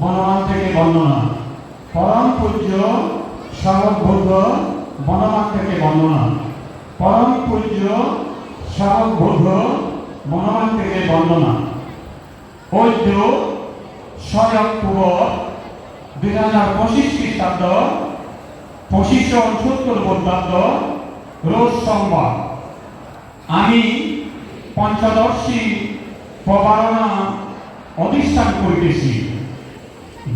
বনমান থেকে বন্দনা। পরম পূজ্য বৌদ্ধ বনমান থেকে বন্দনা। পরম পূজ্য স্মারক বৌদ্ধ বনমান থেকে বন্দনা। ঐদ্য ছয় অক্টোবর দুই হাজার পঁচিশ খ্রিস্টাব্দ পঁচিশশো উনসত্তর বৌদ্ধাব্দ রোজ সোমবার আমি পঞ্চদর্শী প্রবারণা অধিষ্ঠান করিতেছি।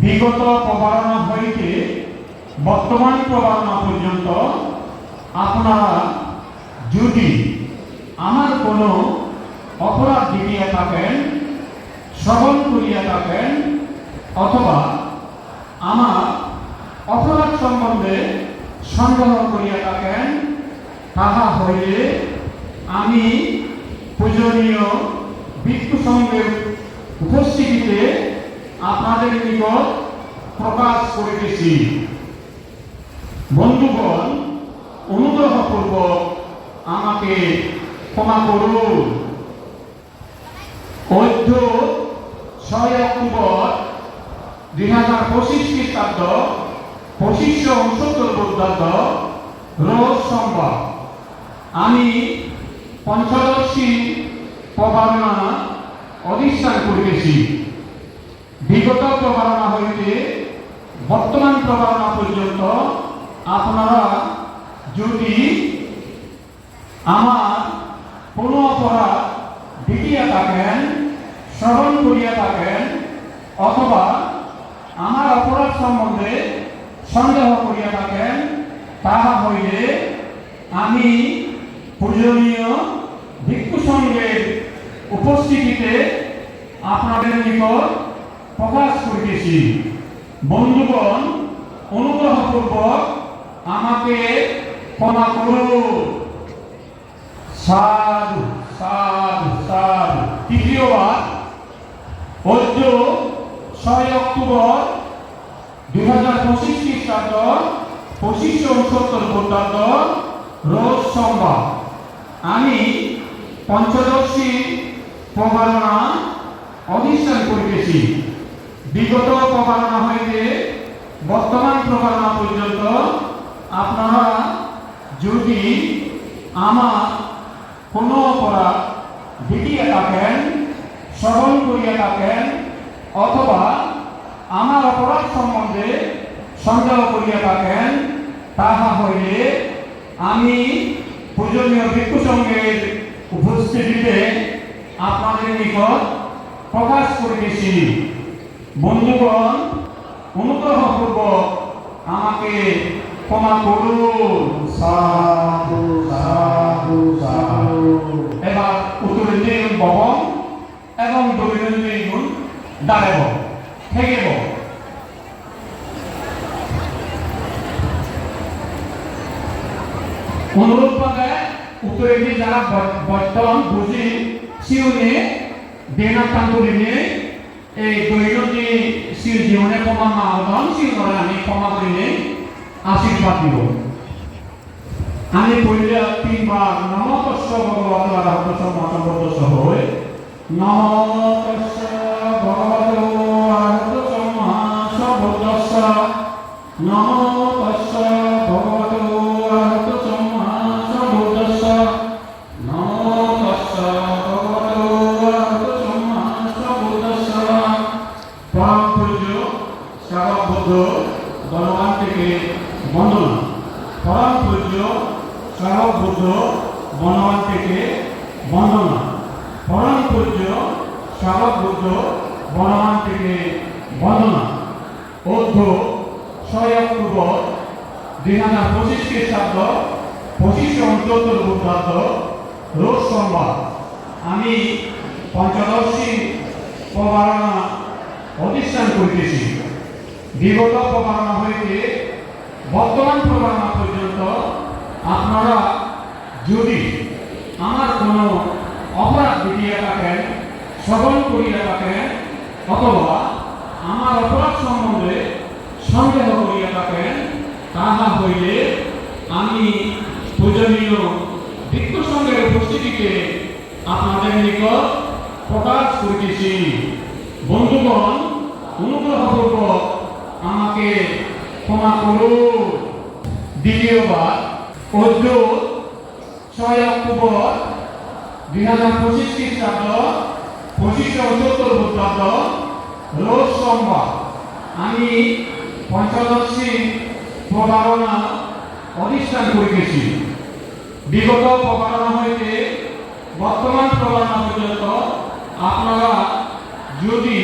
বিগত প্রবারণা হইতে বর্তমান প্রবারণা পর্যন্ত আপনারা যদি আমার কোনো অপরাধ দিবিয়া থাকেন শ্রবণ করিয়া থাকেন, অথবা আমার অপরাধ সম্বন্ধে সন্দেহ করিয়া থাকেন, তাহা হইলে আমি পূজনীয় ভিক্ষু সঙ্গের উপস্থিতিতে আপনাদের নিকট প্রকাশ করিতেছি। বন্ধুগণ, অনুগ্রহপূর্বক আমাকে ক্ষমা করুন। ছয় অক্টোবর দুই হাজার পঁচিশ খ্রিস্টাব্দ, পঁচিশশো উনসত্তর বৌদ্ধাব্দ রোজ সোমবার। আমি পঞ্চদশী প্রবারণা অধিষ্ঠান করিতেছি। বিগত প্রবারণা হইতে বর্তমান প্রবারণা পর্যন্ত আপনারা যদি আমার কোনো অপরাধ দেখিয়া থাকেন স্মরণ করিয়া থাকেন, অথবা আমার অপরাধ সম্বন্ধে সন্দেহ করিয়া থাকেন, তাহা হইলে আমি পূজনীয় ভিক্ষু সঙ্গের উপস্থিতিতে আপনাদের নিকট প্রকাশ করিতেছি। বন্ধুগণ, অনুগ্রহপূর্বক আমাকে ক্ষমা করুন। সাধু সাধু সাধু। তৃতীয়বার ঐদ্য ছয় অক্টোবর দুই হাজার পঁচিশ খ্রিস্টাব্দ, পঁচিশশো উনসত্তর বৌদ্ধাব্দ রোজ সোমবার। আমি পঞ্চদশী প্রবারণা অধিষ্ঠান করিতেছি। বিগত প্রবারণা হইতে বর্তমান প্রবারণা পর্যন্ত আপনারা যদি আমার কোনো অপরাধ দেখিয়া থাকেন স্মরণ করিয়া থাকেন অথবা আমার অপরাধ সম্বন্ধে সন্দেহ করিয়া থাকেন তাহা হইলে আমি পূজনীয় ভিক্ষু সঙ্গের উপস্থিতিতে আপনাদের নিকট প্রকাশ করিতেছি। বন্ধুগণ, অনুগ্রহপূর্বক আমাকে ক্ষমা করুন। সাধু সাধু সাধু। এবার উত্তরে দিন বহন এবং দক্ষিণে দিন দাঁড়াব থেকেব অনুরোধ পাবে, উত্তরে দিয়ে যারা বর্তমান বুঝি সিউনে দেনা তান্তুরিনে এই দৈনন্দিন সিউ জীবনে ক্ষমা মা হতন সিউ আমি ক্ষমা করিনে আশীর্বাদ দিব আমি পড়লে তিনবার নম তস্য ভগবত আরহত সম্মাতবদ্ধ সহ নম তস্য ভগবত আরহত সম্মা সবদ্ধস্য নম তস্য ভগবত আরহত সম্মা সবদ্ধস্য নম তস্য ভগবত পরম পূজ্য শ্রাবক বুদ্ধ গণবান থেকে বন্দনা পরম পূজ্য শ্রাবক বুদ্ধ, বনবান থেকে বন্দনা পরম পূজ্য শ্রাবক বুদ্ধ, বনবান থেকে বন্দনা অর্ধ ছয় অক্টোবর দুই হাজার পঁচিশ খ্রিস্টাব্দ পঁচিশশো উনসত্তর বৌদ্ধাব্দ রোজ সোমবার আমি পঞ্চদশী প্রবারণা প্রতিষ্ঠান করিতেছি। বিগত প্রবারণা হইতে বর্তমান প্রবারণা পর্যন্ত আপনারা যদি আমার কোনো অপরাধ দেখিয়া থাকেন শ্রবণ করিয়া থাকেন, অথবা আমার অপরাধ সম্বন্ধে সন্দেহ করিয়া থাকেন, তাহা হইলে আমি পূজনীয় ভিক্ষু সঙ্গের উপস্থিতিকে আপনাদের নিকট প্রকাশ করিতেছি। বন্ধুগণ, অনুগ্রহপূর্বক আমাকে ক্ষমা করুন দ্বিতীয়বার অদ্য ছয় অক্টোবর দুই হাজার পঁচিশ খ্রিস্টাব্দ পঁচিশশো উনসত্তর খ্রিস্টাব্দ, রোজ সোমবার। আমি পঞ্চদশী প্রতারণা অধিষ্ঠান করিতেছি। বিগত প্রতারণা হইতে বর্তমান প্রতারণা পর্যন্ত আপনারা যদি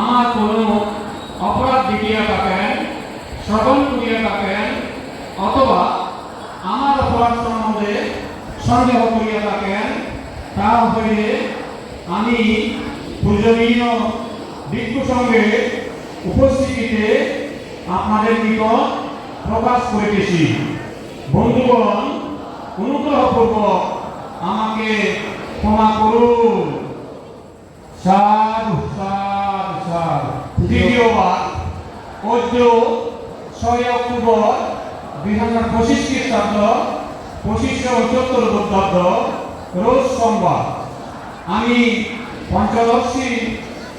আমার কোনো অপরাধ দেখিয়া থাকেন শ্রবণ করিয়া থাকেন অথবা আমার অপরাধ সম্বন্ধে সন্দেহ করিয়া থাকেন তা হইলে আমি পূজনীয় ভিক্ষু সঙ্গে উপস্থিতিতে আপনাদের নিকট প্রকাশ করিতেছি। বন্ধুগণ অনুগ্রহপূর্বক আমাকে ক্ষমা করুন। সাধু সাধু সাধু দ্বিতীয়বার অদ্য ছয় অক্টোবর দুই হাজার পঁচিশ খ্রিস্টাব্দ পঁচিশশো উনসত্তর খ্রিস্টাব্দ রোজ সোমবার। আমি পঞ্চদশী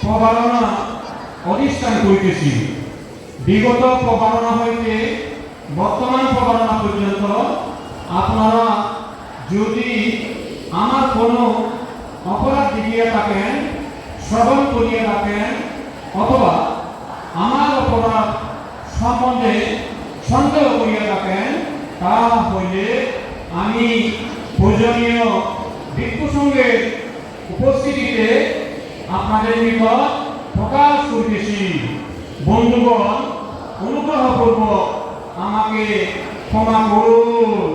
প্রবারণা অধিষ্ঠান করিতেছি। বিগত প্রবারণা হইতে বর্তমান প্রবারণা পর্যন্ত আপনারা যদি আমার কোনো অপরাধ দেখিয়ে থাকেন, শ্রবণ করিয়ে থাকেন, অথবা আমার অপরাধ সম্বন্ধে সন্দেহ করিয়া থাকেন তা হইলে আমি পূজনীয় ভিক্ষু সঙ্গের উপস্থিতিতে আপনাদের নিকট করিতেছি বন্ধুগণ অনুগ্রহপূর্বক আমাকে ক্ষমা করুন।